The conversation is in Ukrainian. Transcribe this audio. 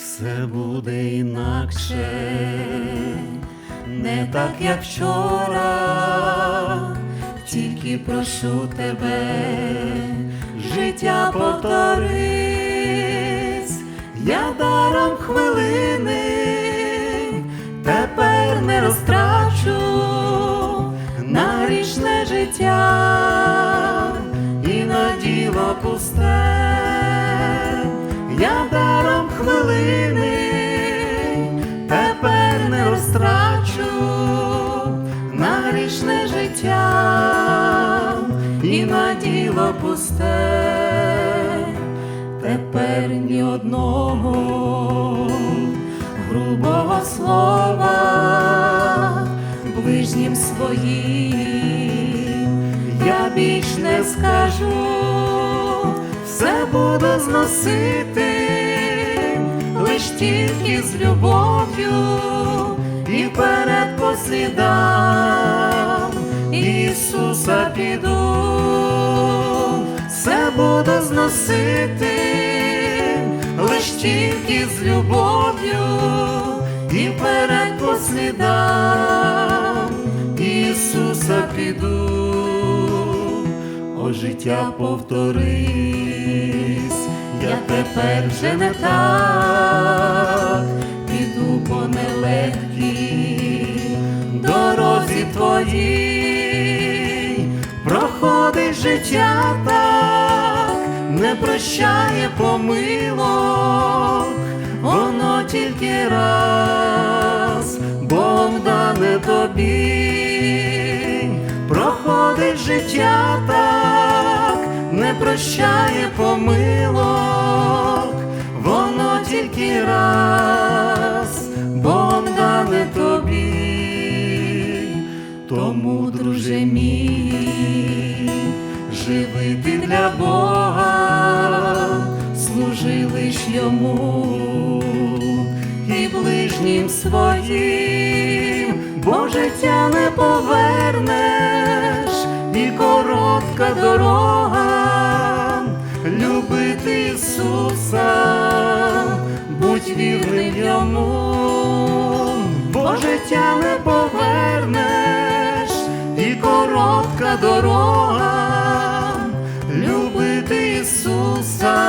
все буде інакше, не так, як вчора, тільки прошу тебе, життя повторись, я даром хвилини, тепер не розтрачу на грішне життя. І на діло пусте, хвилини, тепер не розтрачу на грішне життя і на діло пусте, тепер ні одного грубого слова ближнім своїм я більш не скажу, все буду зносити, тільки з любов'ю і вперед послідам Ісуса піду, все буду зносити, лиш тільки з любов'ю і вперед послідам Ісуса піду, о життя повторись, я тепер вже не так, піду по нелегкій дорозі твоїй, проходить життя так, не прощає помилок, воно тільки раз, Бог дане тобі, проходить життя так, не прощає помилок, воно тільки раз, Бог дане тобі, тому, друже мій, живи ти для Бога, служи лиш йому і ближнім своїм, бо життя не повернеш, і коротка дорога, любити Ісуса, Ісуса.